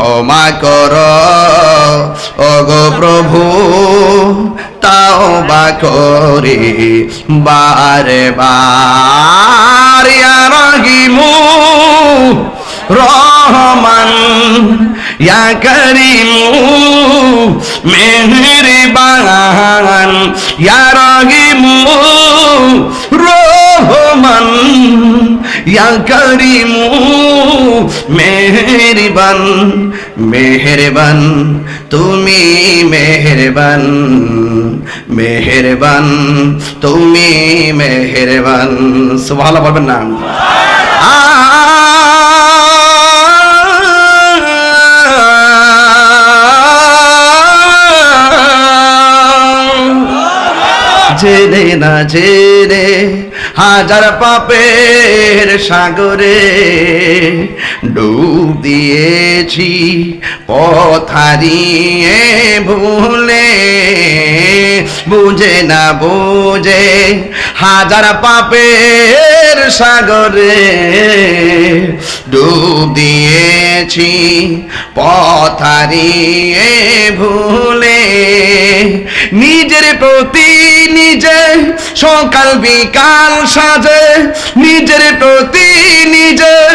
ক্ষমা কর। ওগো প্রভু, তাও বা করে বারে বার রহিমু, রহমান, ইয়া করিমু, মেহরবান। ইয়া রহিমু, রহমান ইয়া করিমু মেহরবান মেহরবান তুমি মেহরবান মেহরবান তুমি মেহরবান সুবহানাল্লাহ বলবেন না জেনে না জেনে হাজার পাপের সাগরে ডুব দিয়েছি পথারিয়ে ভুলে। বুঝে না বুঝে হাজার পাপের সাগরে ডুব দিয়েছি পথারিয়ে ভুলে। নিজের প্রতি নিজে, সকাল বিকাল সাজে, নিজের প্রতি নিজে।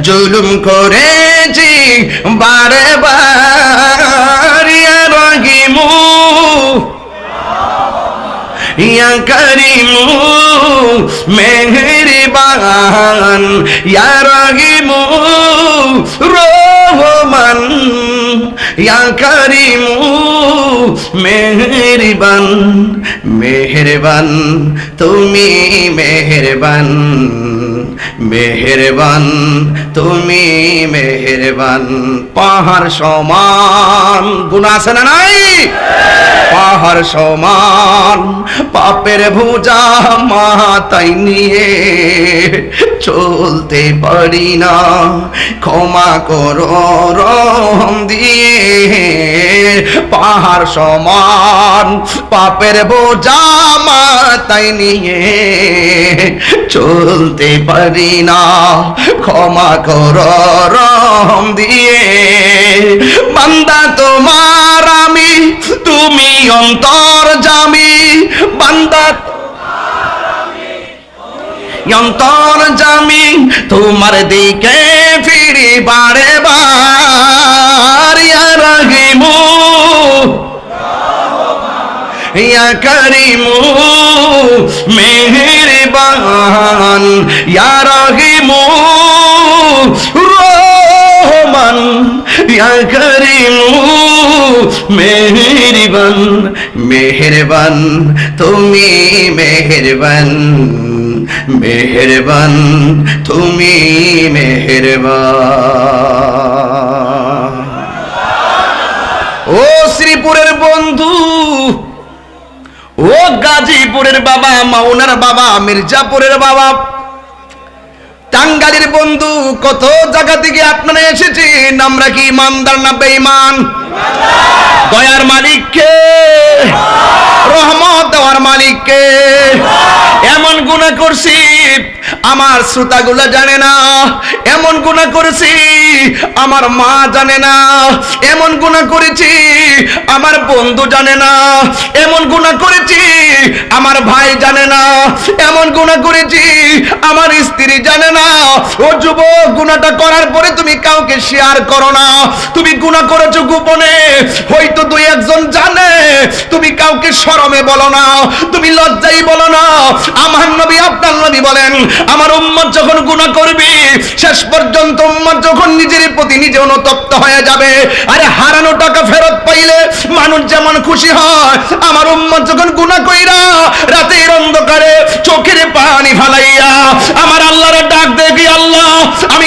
জুলুম করেছি বারে বার, ইয়া রহিমু। ইয়া করিমু, মেহরবান, ইয়া রহিমু, রহমান। ইয়া করিমু মেহরবান মেহরবান, তুমি মেহরবান মেহরবান, তুমি মেহরবান। পাহাড় সমান গুণ আছে না নাই? পাহাড় সমান, পাপের ভুজা মাথায় নিয়ে চলতে পারি না। ক্ষমা করো রহম দিয়ে, পাহাড় সমান, পাপের বোঝা মাথায় নিয়ে চলতে পারি না। ক্ষমা করো রহম দিয়ে অন্তর জামি বান্দা অন্তর জামি তোমার দিকে ফিরি বারে বার রহিমু। ইয়া করিমু, মেহরবান, ইয়া রহিমু, রহমান। ইয়া করিমু মেহরবান মেহরবান, তুমি মেহরবান মেহরবান, তুমি মেহরবান। ও শ্রীপুরের বন্ধু, ও গাজীপুরের বাবা, মাওনার বাবা, মির্জাপুরের বাবা, টাঙ্গালির বন্ধু, কত জায়গা থেকে আপনারা এসেছেন আমরা কি ইমানদার না বেঈমান? দয়ার মালিককে, রহমত দেওয়ার মালিককে এমন গুণা করছি, আমার শ্রোতাগুলা জানে না। এমন গুণা করেছি, আমার মা জানে না। এমন গুণা করেছি, আমার বন্ধু জানে না। এমন গুণা করেছি, আমার ভাই জানে না। এমন গুণা করেছি আমার স্ত্রী জানে না। ও যুবক, গুণাটা করার পরে তুমি কাউকে শেয়ার করো না। তুমি গুণা করেছ গোপনে। হয়তো দুই একজন জানে। তুমি কাউকে শরমে বলো না। তুমি লজ্জাই বলো না। আমার নবী, আপনার নবী বলেন, আমার উম্মত যখন গুণা করবে শেষ পর্যন্ত উম্মত যখন নিজের প্রতি নিজে অনুতপ্ত হয়ে যাবে, আরে হারানো টাকা ফেরত পাইলে মানুষ যেমন খুশি হয়, আমার উম্মত যখন গুনাহ কইরা রাতের অন্ধকারে চোখের পানি ফালাইয়া আমার আল্লাহর ডাক দেখি, আল্লাহ, আমি